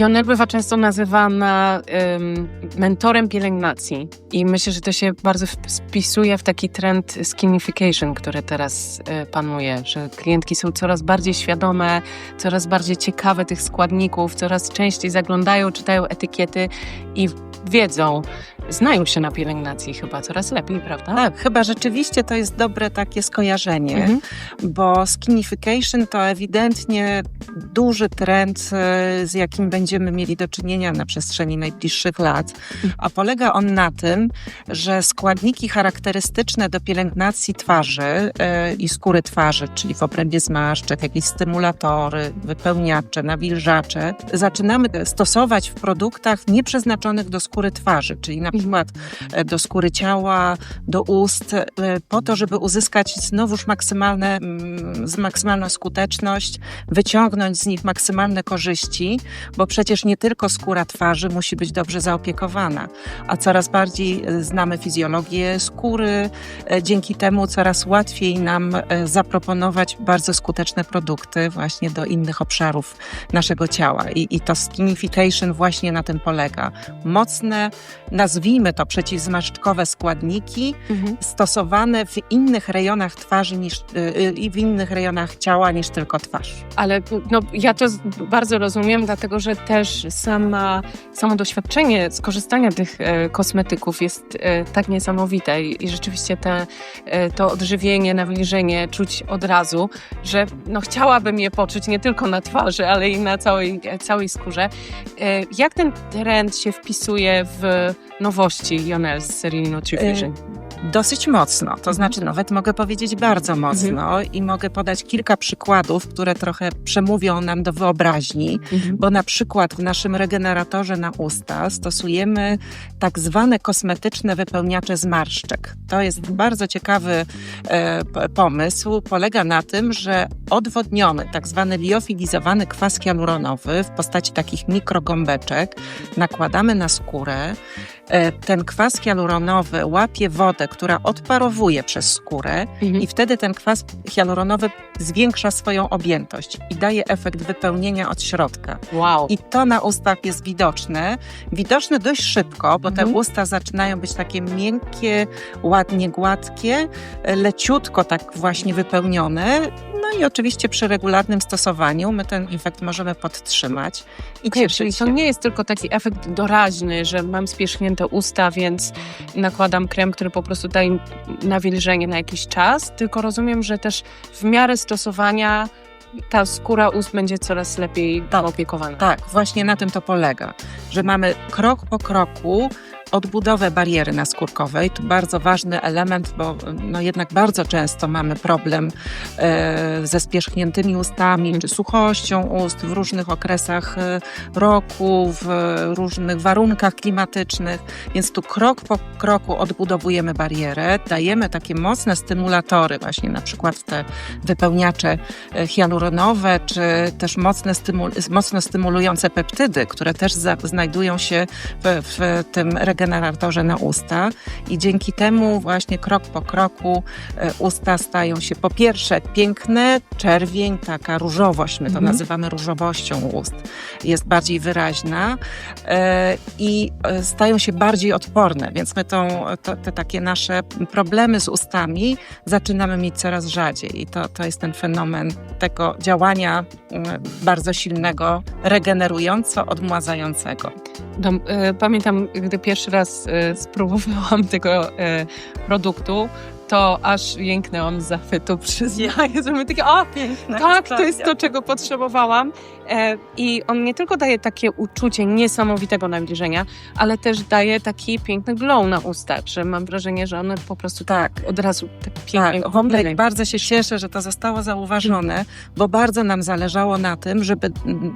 Jonel bywa często nazywana ym, mentorem pielęgnacji. I myślę, że to się bardzo wpisuje w taki trend skinification, który teraz y, panuje, że klientki są coraz bardziej świadome, coraz bardziej ciekawe tych składników, coraz częściej zaglądają, czytają etykiety i wiedzą, znają się na pielęgnacji chyba coraz lepiej, prawda? Tak, chyba rzeczywiście to jest dobre takie skojarzenie, Mhm. bo skinification to ewidentnie duży trend, e, z jakim będziemy mieli do czynienia na przestrzeni najbliższych lat, a polega on na tym, że składniki charakterystyczne do pielęgnacji twarzy e, i skóry twarzy, czyli w obrębie zmarszczek, jakieś stymulatory, wypełniacze, nawilżacze, zaczynamy stosować w produktach nieprzeznaczonych do skóry twarzy, czyli na przykład e, do skóry ciała, do ust, e, po to, żeby uzyskać znowuż maksymalne, mm, maksymalną skuteczność, wyciągnąć z nich maksymalne korzyści, bo przecież nie tylko skóra twarzy musi być dobrze zaopiekowana, a coraz bardziej e, znamy fizjologię skóry, dzięki temu coraz łatwiej nam zaproponować bardzo skuteczne produkty właśnie do innych obszarów naszego ciała i, i to skinification właśnie na tym polega. Mocne, nazwijmy to przeciwzmarszczkowe składniki, Mhm. stosowane w innych rejonach twarzy niż, y, y, i w innych rejonach ciała niż tylko twarz. Ale no, ja to bardzo rozumiem, dlatego że też sama, samo doświadczenie skorzystania tych e, kosmetyków jest e, tak niesamowite i, i rzeczywiście te, e, to odżywienie, nawilżenie czuć od razu, że no, chciałabym je poczuć nie tylko na twarzy, ale i na całej, e, całej skórze. E, jak ten trend się wpisuje w nowości Jonel z serii Nutrifusion? Dosyć mocno, to znaczy nawet mogę powiedzieć bardzo mocno i mogę podać kilka przykładów, które trochę przemówią nam do wyobraźni. Mhm. Bo na przykład w naszym regeneratorze na usta stosujemy tak zwane kosmetyczne wypełniacze zmarszczek. To jest bardzo ciekawy e, pomysł. Polega na tym, że odwodniony, tak zwany liofilizowany kwas hialuronowy w postaci takich mikrogąbeczek nakładamy na skórę. E, ten kwas hialuronowy łapie wodę, która odparowuje przez skórę Mhm. i wtedy ten kwas hialuronowy zwiększa swoją objętość i daje efekt wypełnienia od środka. Wow. I to na ustach jest widoczne. Widoczne dość szybko, bo te Mhm. usta zaczynają być takie miękkie, ładnie gładkie, leciutko tak właśnie wypełnione. No i oczywiście przy regularnym stosowaniu my ten efekt możemy podtrzymać i cieszyć czyli to nie jest tylko taki efekt doraźny, że mam spierzchnięte usta, więc nakładam krem, który po prostu daje nawilżenie na jakiś czas, tylko rozumiem, że też w miarę stosowania ta skóra ust będzie coraz lepiej opiekowana. Tak, właśnie na tym to polega, że mamy krok po kroku odbudowę bariery naskórkowej. To bardzo ważny element, bo no jednak bardzo często mamy problem e, ze spierzchniętymi ustami czy suchością ust w różnych okresach e, roku, w różnych warunkach klimatycznych. Więc tu krok po kroku odbudowujemy barierę, dajemy takie mocne stymulatory, właśnie na przykład te wypełniacze e, hialuronowe, czy też mocne stymul- mocno stymulujące peptydy, które też znajdują się w, w tym regeneratorze na usta. I dzięki temu właśnie krok po kroku e, usta stają się po pierwsze piękne, czerwień, taka różowość, my to Mhm. nazywamy różowością ust, jest bardziej wyraźna e, i e, stają się bardziej odporne, więc my tą, to, te takie nasze problemy z ustami zaczynamy mieć coraz rzadziej i to, to jest ten fenomen tego działania mm, bardzo silnego, regenerująco, odmładzającego. Pamiętam, gdy pierwszy raz e, spróbowałam tego e, produktu, to aż jęknęłam z zachwytu, przyznaję, że my takie, o, tak, to jest to, czego potrzebowałam. E, I on nie tylko daje takie uczucie niesamowitego nawilżenia, ale też daje taki piękny glow na usta, że mam wrażenie, że one po prostu tak od razu tak pięknie Tak, bardzo się cieszę, że to zostało zauważone, bo bardzo nam zależało na tym, żeby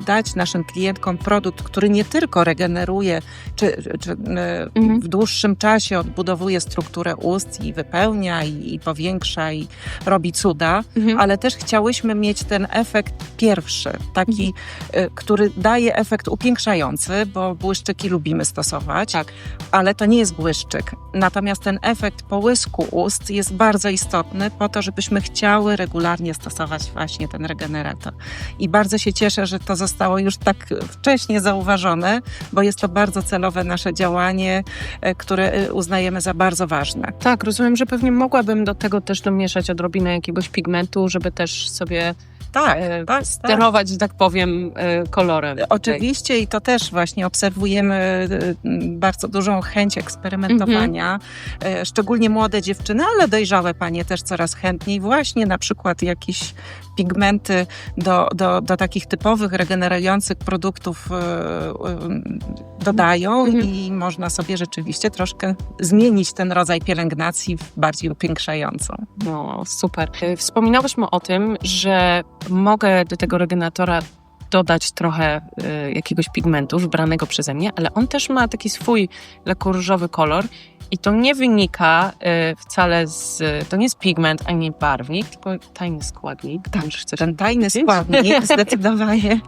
dać naszym klientkom produkt, który nie tylko regeneruje, czy, czy e, Mhm. w dłuższym czasie odbudowuje strukturę ust i wypełnia zmienia i, i powiększa i robi cuda, Mhm. ale też chciałyśmy mieć ten efekt pierwszy, taki, y, który daje efekt upiększający, bo błyszczyki lubimy stosować, Tak. ale to nie jest błyszczyk. Natomiast ten efekt połysku ust jest bardzo istotny po to, żebyśmy chciały regularnie stosować właśnie ten regenerator. I bardzo się cieszę, że to zostało już tak wcześnie zauważone, bo jest to bardzo celowe nasze działanie, e, które e, uznajemy za bardzo ważne. Tak, rozumiem, że pewnie mogłabym do tego też domieszać odrobinę jakiegoś pigmentu, żeby też sobie Tak, e, tak, sterować, że tak powiem, e, kolorem. Oczywiście i to też właśnie obserwujemy y, bardzo dużą chęć eksperymentowania, E, szczególnie młode dziewczyny, ale dojrzałe panie też coraz chętniej właśnie na przykład jakieś pigmenty do, do, do takich typowych regenerujących produktów e, e, dodają Mhm. i można sobie rzeczywiście troszkę zmienić ten rodzaj pielęgnacji w bardziej upiększającą. No, super. E, Wspominałyśmy o tym, że mogę do tego regenatora dodać trochę e, jakiegoś pigmentu wybranego przeze mnie, ale on też ma taki swój lekko kolor i to nie wynika e, wcale z... To nie jest pigment ani barwnik, tylko tajny składnik. Tak, Możesz coś Ten tajny powiedzieć? składnik zdecydowanie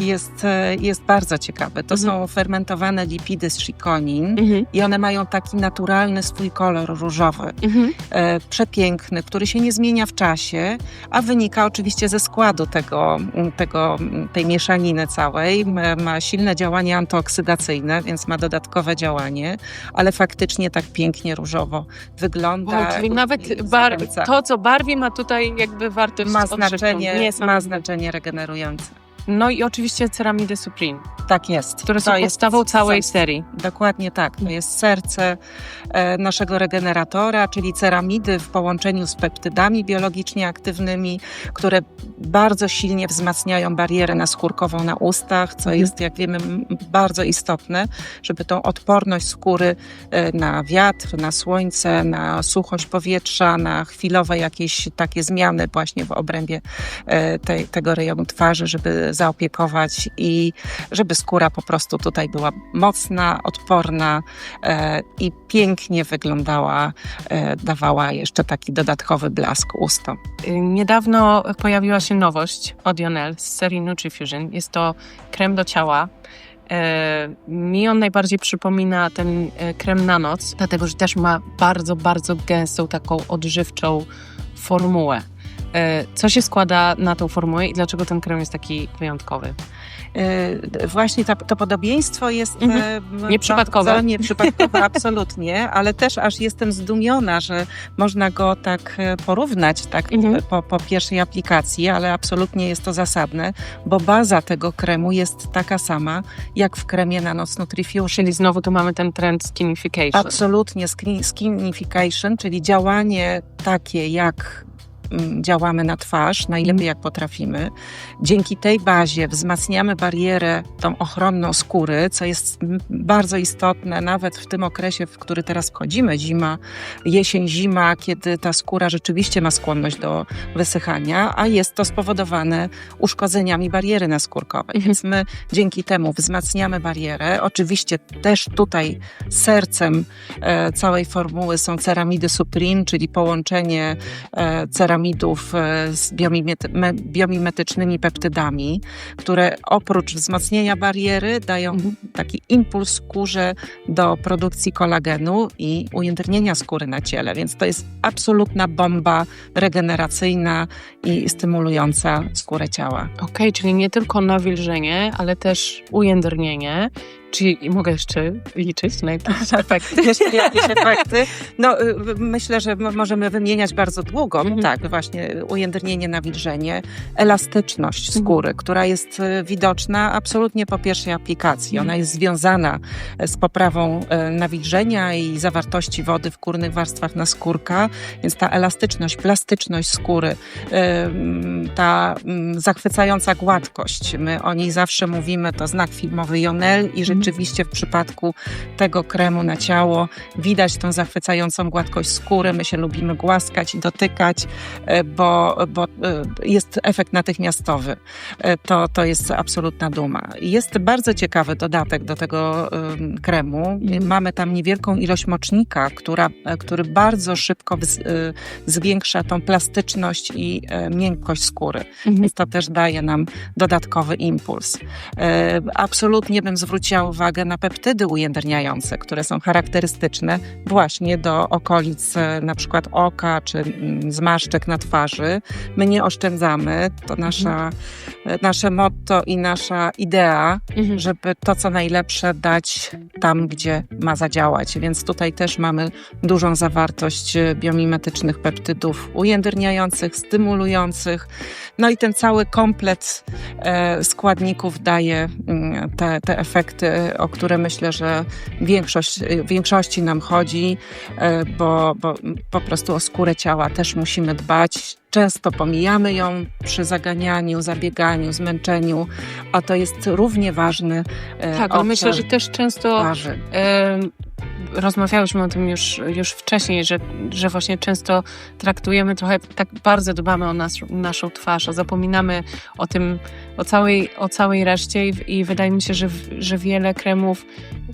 jest, e, jest bardzo ciekawy. To Mhm. są fermentowane lipidy z shikonin Mhm, i one mają taki naturalny swój kolor różowy, mhm. e, przepiękny, który się nie zmienia w czasie, a wynika oczywiście ze składu tego, tego, tej mieszaniny całej. Ma, ma silne działanie antyoksydacyjne, więc ma dodatkowe działanie, ale faktycznie tak pięknie różowo wygląda. Wow, czyli nawet bar- to, co barwi, ma tutaj jakby wartość ma znaczenie, ma znaczenie regenerujące. No i oczywiście ceramidy Supreme, Tak jest. które są To jest podstawą całej serce. serii. Dokładnie tak. To jest serce e, naszego regeneratora, czyli ceramidy w połączeniu z peptydami biologicznie aktywnymi, które bardzo silnie wzmacniają barierę naskórkową na ustach, co Mhm. jest, jak wiemy, bardzo istotne, żeby tą odporność skóry e, na wiatr, na słońce, na suchość powietrza, na chwilowe jakieś takie zmiany właśnie w obrębie e, tej, tego rejonu twarzy, żeby zaopiekować i żeby skóra po prostu tutaj była mocna, odporna e, i pięknie wyglądała, e, dawała jeszcze taki dodatkowy blask ustom. Y, Niedawno pojawiła się nowość od Jonel z serii NutriFusion. Jest to krem do ciała. E, Mi on najbardziej przypomina ten krem na noc, dlatego że też ma bardzo, bardzo gęstą, taką odżywczą formułę. E, Co się składa na tą formułę i dlaczego ten krem jest taki wyjątkowy? E, Właśnie ta, to podobieństwo jest Mhm. e, m, Nieprzypadkowe. bardzo Nieprzypadkowe, absolutnie, ale też aż jestem zdumiona, że można go tak porównać tak Mhm. po, po pierwszej aplikacji, ale absolutnie jest to zasadne, bo baza tego kremu jest taka sama, jak w kremie na noc Nutrifusion. Czyli znowu tu mamy ten trend skinification. Absolutnie skin- skinification, czyli działanie takie, jak działamy na twarz, najlepiej jak potrafimy. Dzięki tej bazie wzmacniamy barierę tą ochronną skóry, co jest mm, bardzo istotne nawet w tym okresie, w który teraz wchodzimy, zima, jesień, zima, kiedy ta skóra rzeczywiście ma skłonność do wysychania, a jest to spowodowane uszkodzeniami bariery naskórkowej. Mhm. Więc my dzięki temu wzmacniamy barierę. Oczywiście też tutaj sercem e, całej formuły są ceramidy Supreme, czyli połączenie e, ceramidów e, z biomimety- me- biomimetycznymi peptydami, które oprócz wzmacnienia bariery dają Mhm. taki impuls skórze do produkcji kolagenu i ujędrnienia skóry na ciele, więc to jest absolutna bomba regeneracyjna i stymulująca skórę ciała. Okej, czyli nie tylko nawilżenie, ale też ujędrnienie. Czyli mogę jeszcze liczyć na jakieś efekty. Jeszcze jakieś efekty? No, y, myślę, że mo- możemy wymieniać bardzo długo. Mhm. Tak, właśnie ujędrnienie, nawilżenie, elastyczność skóry, która jest y, widoczna absolutnie po pierwszej aplikacji. Ona jest związana e, z poprawą nawilżenia i zawartości wody w górnych warstwach naskórka, więc ta elastyczność, plastyczność skóry, y, mm, ta mm, zachwycająca gładkość. My o niej zawsze mówimy, to znak filmowy Jonel i rzeczywiście rzeczywiście w przypadku tego kremu na ciało widać tą zachwycającą gładkość skóry. My się lubimy głaskać i dotykać, e, bo, bo e, jest efekt natychmiastowy. E, to, to jest absolutna duma. Jest bardzo ciekawy dodatek do tego em, kremu. Mamy tam niewielką ilość mocznika, która, który bardzo szybko zwiększa tą plastyczność i miękkość skóry. Mhm. Więc to też daje nam dodatkowy impuls. Absolutnie bym zwróciła uwagę na peptydy ujędrniające, które są charakterystyczne właśnie do okolic e, na przykład oka czy mm, zmarszczek na twarzy. My nie oszczędzamy. To nasza, e, nasze motto i nasza idea, Mhm. żeby to, co najlepsze, dać tam, gdzie ma zadziałać. Więc tutaj też mamy dużą zawartość e, biomimetycznych peptydów ujędrniających, stymulujących. No i ten cały komplet składników daje mm, te, te efekty, o które myślę, że większość, w większości nam chodzi, e, bo, bo po prostu o skórę ciała też musimy dbać. Często pomijamy ją przy zaganianiu, zabieganiu, zmęczeniu, a to jest równie ważny Tak, obszar myślę, że też często. Rozmawiałyśmy o tym już, już wcześniej, że, że właśnie często traktujemy trochę, tak bardzo dbamy o nas, naszą twarz, a zapominamy o tym, o całej, o całej reszcie i, i wydaje mi się, że, że wiele kremów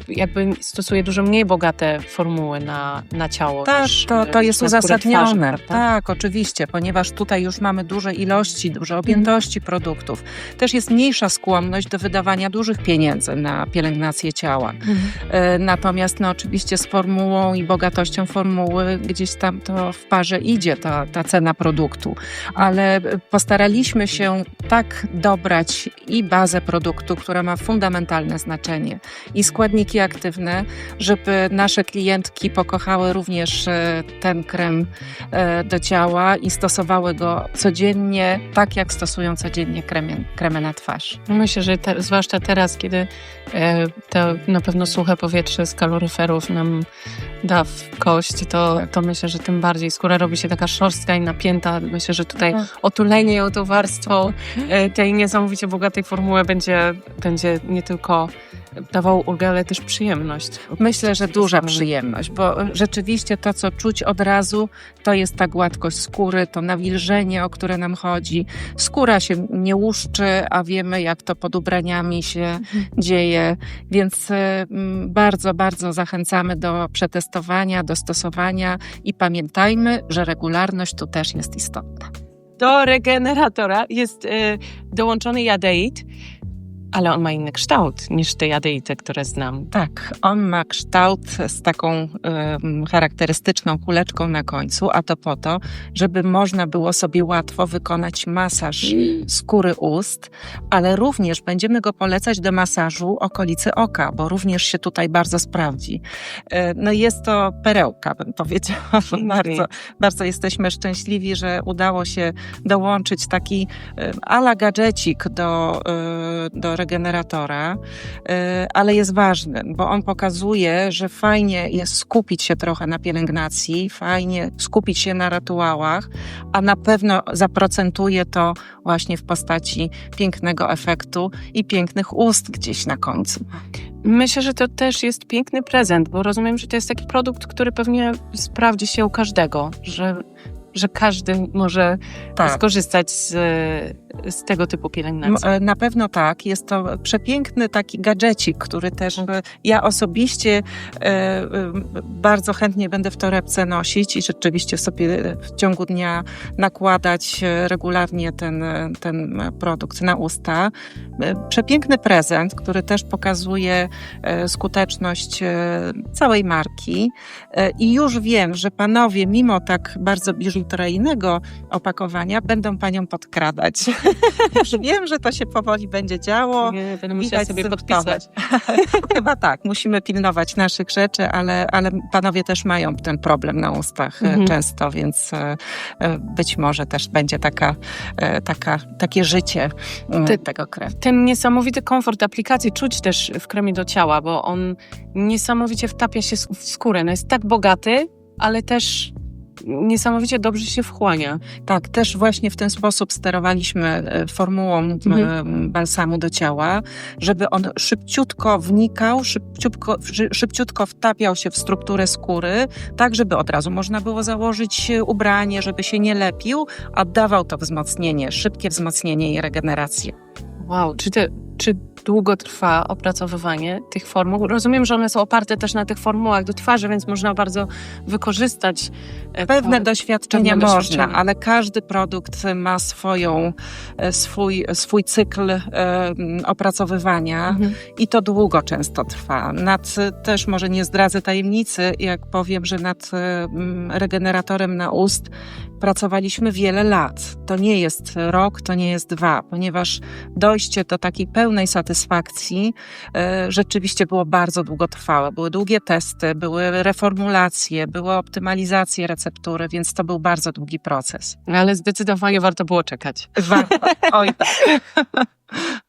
jakby stosuje dużo mniej bogate formuły na, na ciało. Tak, niż, to, to e, jest uzasadnione. twarzy, tak, oczywiście, ponieważ tutaj już mamy duże ilości, duże objętości Mhm. produktów. Też jest mniejsza skłonność do wydawania dużych pieniędzy na pielęgnację ciała. E, Natomiast no, oczywiście z formułą i bogatością formuły gdzieś tam to w parze idzie ta, ta cena produktu, ale postaraliśmy się tak dobrać i bazę produktu, która ma fundamentalne znaczenie i składniki aktywne, żeby nasze klientki pokochały również e, ten krem e, do ciała i stosowały go codziennie, tak jak stosują codziennie kremy, kremy na twarz. Myślę, że te, zwłaszcza teraz, kiedy e, to na pewno suche powietrze z kaloryferów nam da w kość, to, to myślę, że tym bardziej skóra robi się taka szorstka i napięta. Myślę, że tutaj Tak. otulenie ją tą warstwą tej niesamowicie bogatej formuły będzie, będzie nie tylko dawało ulgę, ale też przyjemność. Myślę, że duża przyjemność, bo rzeczywiście to, co czuć od razu, to jest ta gładkość skóry, to nawilżenie, o które nam chodzi. Skóra się nie łuszczy, a wiemy, jak to pod ubraniami się dzieje, więc e, mm, bardzo, bardzo zachęcamy do przetestowania, do stosowania i pamiętajmy, że regularność tu też jest istotna. Do regeneratora jest e, dołączony jadeit, ale on ma inny kształt niż te jadeity, które znam. Tak, on ma kształt z taką em, charakterystyczną kuleczką na końcu, a to po to, żeby można było sobie łatwo wykonać masaż skóry ust, ale również będziemy go polecać do masażu okolicy oka, bo również się tutaj bardzo sprawdzi. E, No jest to perełka, bym powiedziała. Bardzo, bardzo jesteśmy szczęśliwi, że udało się dołączyć taki ala gadżecik do, e, do regeneratora, e, ale jest ważny, bo on pokazuje, że fajnie jest skupić się trochę na pielęgnacji, fajnie skupić się na rytuałach, a na pewno zaprocentuje to właśnie w postaci pięknego efektu i pięknych ust gdzieś na końcu. Myślę, że to też jest piękny prezent, bo rozumiem, że to jest taki produkt, który pewnie sprawdzi się u każdego, że, że każdy może skorzystać z, z tego typu pielęgnacji. E, Na pewno tak. Jest to przepiękny taki gadżecik, który też e, ja osobiście e, bardzo chętnie będę w torebce nosić i rzeczywiście sobie w ciągu dnia nakładać regularnie ten, ten produkt na usta. Przepiękny prezent, który też pokazuje skuteczność całej marki. I już wiem, że panowie, mimo tak bardzo biżuteryjnego opakowania, będą panią podkradać. Już wiem, że to się powoli będzie działo. Nie, będę musiała sobie podpisać. Chyba tak, musimy pilnować naszych rzeczy, ale, ale panowie też mają ten problem na ustach e, Mhm. często, więc e, e, być może też będzie taka, taka, takie życie e, Ty- tego kremu. Ten niesamowity komfort aplikacji czuć też w kremie do ciała, bo on niesamowicie wtapia się w skórę. No jest tak bogaty, ale też niesamowicie dobrze się wchłania. Tak, też właśnie w ten sposób sterowaliśmy e, formułą Mhm. e, balsamu do ciała, żeby on szybciutko wnikał, szybciutko, szy- szybciutko wtapiał się w strukturę skóry, tak żeby od razu można było założyć e, ubranie, żeby się nie lepił, a dawał to wzmocnienie, szybkie wzmocnienie i regenerację. Wow, czy, te, czy długo trwa opracowywanie tych formuł? Rozumiem, że one są oparte też na tych formułach do twarzy, więc można bardzo wykorzystać e, Pewne to- doświadczenia można, doświadczenia. ale każdy produkt ma swoją, e, swój, swój cykl e, opracowywania. Mhm. I to długo często trwa. Nad, też może nie zdradzę tajemnicy, jak powiem, że nad regeneratorem na ust pracowaliśmy wiele lat. To nie jest rok, to nie jest dwa, ponieważ dojście do takiej pełnej satysfakcji e, rzeczywiście było bardzo długotrwałe. Były długie testy, były reformulacje, były optymalizacje receptury, więc to był bardzo długi proces. Ale zdecydowanie warto było czekać. Warto. Oj, tak.